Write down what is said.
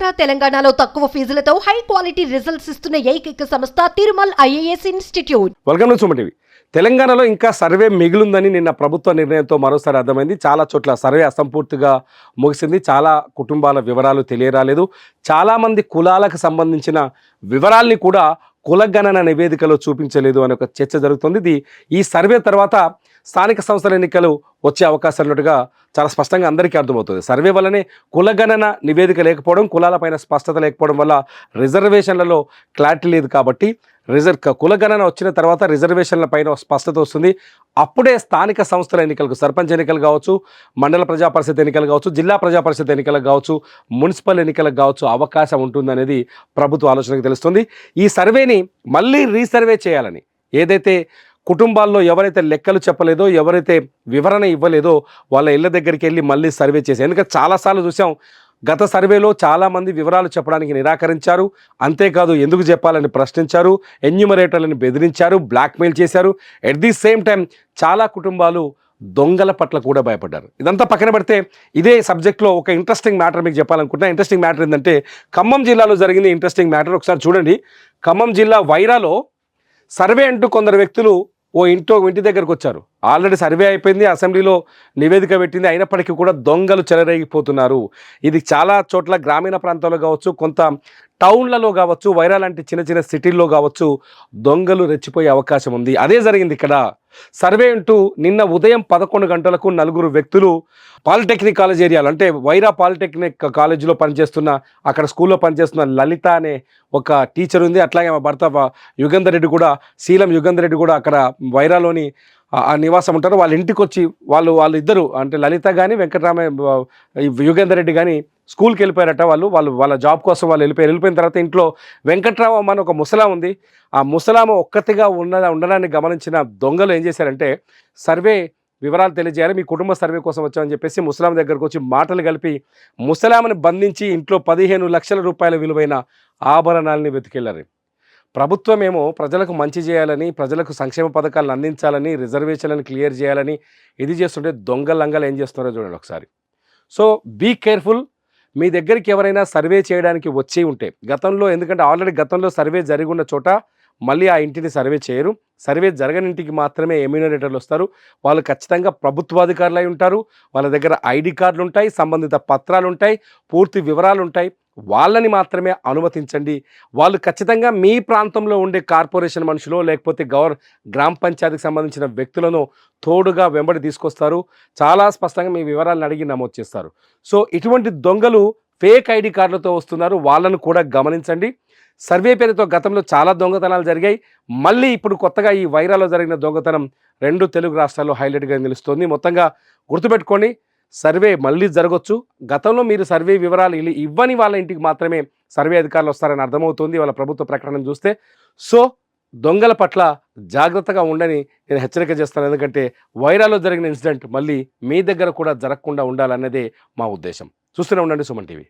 ఆంధ్ర తెలంగాణలో తక్కువ ఫీజులతో high quality results ఇస్తున్న ఏకైక సంస్థ Tirumal IAS institute. Welcome to TV. తెలంగాణలో ఇంకా సర్వే మిగిలిందని నిన్న ప్రభుత్వ నిర్ణయంతో మరోసారి అర్థమైంది. చాలా చోట్ల సర్వే అసంపూర్తిగా ముగిసింది. చాలా కుటుంబాల వివరాలు తెలియరాలేదు. చాలామంది కులాలకు సంబంధించిన వివరాల్ని కూడా కులగణన నివేదికలో చూపించలేదు అనే ఒక చర్చ జరుగుతుంది. ఇది ఈ సర్వే తర్వాత స్థానిక సంస్థల ఎన్నికలు వచ్చే అవకాశాలు ఉన్నట్టుగా చాలా స్పష్టంగా అందరికీ అర్థమవుతుంది. సర్వే వల్లనే కులగణన నివేదిక లేకపోవడం కులాలపైన స్పష్టత లేకపోవడం వల్ల రిజర్వేషన్లలో క్లారిటీ లేదు కాబట్టి రిజర్ కులగణన వచ్చిన తర్వాత రిజర్వేషన్ల పైన స్పష్టత వస్తుంది. అప్పుడే స్థానిక సంస్థల ఎన్నికలకు సర్పంచ్ ఎన్నికలు కావచ్చు మండల ప్రజాపరిషత్ ఎన్నికలు కావచ్చు జిల్లా ప్రజాపరిషత్ ఎన్నికలకు కావచ్చు మున్సిపల్ ఎన్నికలకు కావచ్చు అవకాశం ఉంటుందనేది ప్రభుత్వ ఆలోచనకు తెలుస్తుంది. ఈ సర్వేని మళ్ళీ రీసర్వే చేయాలని ఏదైతే కుటుంబాల్లో ఎవరైతే లెక్కలు చెప్పలేదో ఎవరైతే వివరణ ఇవ్వలేదో వాళ్ళ ఇళ్ళ దగ్గరికి వెళ్ళి మళ్ళీ సర్వే చేసి ఎందుకంటే చాలాసార్లు చూసాం గత సర్వేలో చాలామంది వివరాలు చెప్పడానికి నిరాకరించారు. అంతేకాదు ఎందుకు చెప్పాలని ప్రశ్నించారు ఎన్యూమరేటర్లను బెదిరించారు బ్లాక్మెయిల్ చేశారు. ఎట్ ది సేమ్ టైం చాలా కుటుంబాలు దొంగల పట్ల కూడా భయపడ్డారు. ఇదంతా పక్కన పెడితే ఇదే సబ్జెక్ట్లో ఒక ఇంట్రెస్టింగ్ మ్యాటర్ మీకు చెప్పాలనుకుంటున్నా. ఇంట్రెస్టింగ్ మ్యాటర్ ఏంటంటే ఖమ్మం జిల్లాలో జరిగింది ఇంట్రెస్టింగ్ మ్యాటర్ ఒకసారి చూడండి. ఖమ్మం జిల్లా వైరాలో సర్వే అంటూ కొందరు వ్యక్తులు ఓ ఇంట్లో ఇంటి దగ్గరకు వచ్చారు. ఆల్రెడీ సర్వే అయిపోయింది అసెంబ్లీలో నివేదిక పెట్టింది అయినప్పటికీ కూడా దొంగలు చెలరేగిపోతున్నారు. ఇది చాలా చోట్ల గ్రామీణ ప్రాంతాల్లో కావచ్చు కొంత టౌన్లలో కావచ్చు వైరా లాంటి చిన్న చిన్న సిటీల్లో కావచ్చు దొంగలు రెచ్చిపోయే అవకాశం ఉంది. అదే జరిగింది ఇక్కడ. సర్వే అంటూ నిన్న ఉదయం పదకొండు గంటలకు నలుగురు వ్యక్తులు పాలిటెక్నిక్ కాలేజ్ ఏరియాలో అంటే వైరా పాలిటెక్నిక్ కాలేజీలో పనిచేస్తున్న అక్కడ స్కూల్లో పనిచేస్తున్న లలిత అనే ఒక టీచర్ ఉంది. అట్లాగే మా భర్త యుగంధర్ రెడ్డి కూడా శీలం యుగంధర్ రెడ్డి కూడా అక్కడ వైరాలోని నివాసం ఉంటారు. వాళ్ళ ఇంటికి వచ్చి వాళ్ళు వాళ్ళు ఇద్దరు అంటే లలిత కానీ వెంకటరామయ్య యుగేందర్ రెడ్డి కానీ స్కూల్కి వెళ్ళిపోయారట వాళ్ళు. వాళ్ళు వాళ్ళ జాబ్ కోసం వాళ్ళు వెళ్ళిపోయారు వెళ్ళిపోయిన తర్వాత ఇంట్లో వెంకట్రామ అని ఒక ముసలాం ఉంది. ఆ ముసలామ ఒక్కతిగా ఉన్న ఉండడాన్ని గమనించిన దొంగలు ఏం చేశారంటే సర్వే వివరాలు తెలియజేయాలి మీ కుటుంబ సర్వే కోసం వచ్చామని చెప్పేసి ముసలాం దగ్గరకు వచ్చి మాటలు కలిపి ముసలామని బంధించి ఇంట్లో పదిహేను లక్షల రూపాయల విలువైన ఆభరణాలని వెతికెళ్ళారు ప్రభుత్వం ఏమో ప్రజలకు మంచి చేయాలని ప్రజలకు సంక్షేమ పథకాలను అందించాలని రిజర్వేషన్లను క్లియర్ చేయాలని ఇది చేస్తుంటే దొంగలంగలు ఏం చేస్తున్నారో చూడండి ఒకసారి. So be careful. మీ దగ్గరికి ఎవరైనా సర్వే చేయడానికి వచ్చి ఉంటే గతంలో ఎందుకంటే ఆల్రెడీ గతంలో సర్వే జరిగి ఉన్న చోట మళ్ళీ ఆ ఇంటిని సర్వే చేయరు. సర్వే జరగని ఇంటికి మాత్రమే ఎమ్యూనరేటర్లు వస్తారు. వాళ్ళు ఖచ్చితంగా ప్రభుత్వాధికారులు అయి ఉంటారు. వాళ్ళ దగ్గర ఐడి కార్డులు ఉంటాయి సంబంధిత పత్రాలు ఉంటాయి పూర్తి వివరాలు ఉంటాయి వాళ్ళని మాత్రమే అనుమతించండి. వాళ్ళు ఖచ్చితంగా మీ ప్రాంతంలో ఉండే కార్పొరేషన్ మనుషులు లేకపోతే గవర్ గ్రామ పంచాయతీకి సంబంధించిన వ్యక్తులను తోడుగా వెంబడి తీసుకొస్తారు. చాలా స్పష్టంగా మీ వివరాలను అడిగి నమోదు చేస్తారు. సో ఇటువంటి దొంగలు ఫేక్ ఐడి కార్డులతో వస్తున్నారు. వాళ్ళను కూడా గమనించండి. సర్వే పేరుతో గతంలో చాలా దొంగతనాలు జరిగాయి. మళ్ళీ ఇప్పుడు కొత్తగా ఈ వైరాలో జరిగిన దొంగతనం రెండు తెలుగు రాష్ట్రాల్లో హైలైట్గా నిలుస్తోంది. మొత్తంగా గుర్తుపెట్టుకోండి సర్వే మళ్ళీ జరగవచ్చు గతంలో మీరు సర్వే వివరాలు ఇల్లు ఇవ్వని వాళ్ళ ఇంటికి మాత్రమే సర్వే అధికారులు వస్తారని అర్థమవుతుంది వాళ్ళ ప్రభుత్వ ప్రకటన చూస్తే. సో దొంగల పట్ల జాగ్రత్తగా ఉండని నేను హెచ్చరిక చేస్తాను. ఎందుకంటే వైరాలో జరిగిన ఇన్సిడెంట్ మళ్ళీ మీ దగ్గర కూడా జరగకుండా ఉండాలన్నదే మా ఉద్దేశం. చూస్తూనే ఉండండి సుమన్ టీవీ.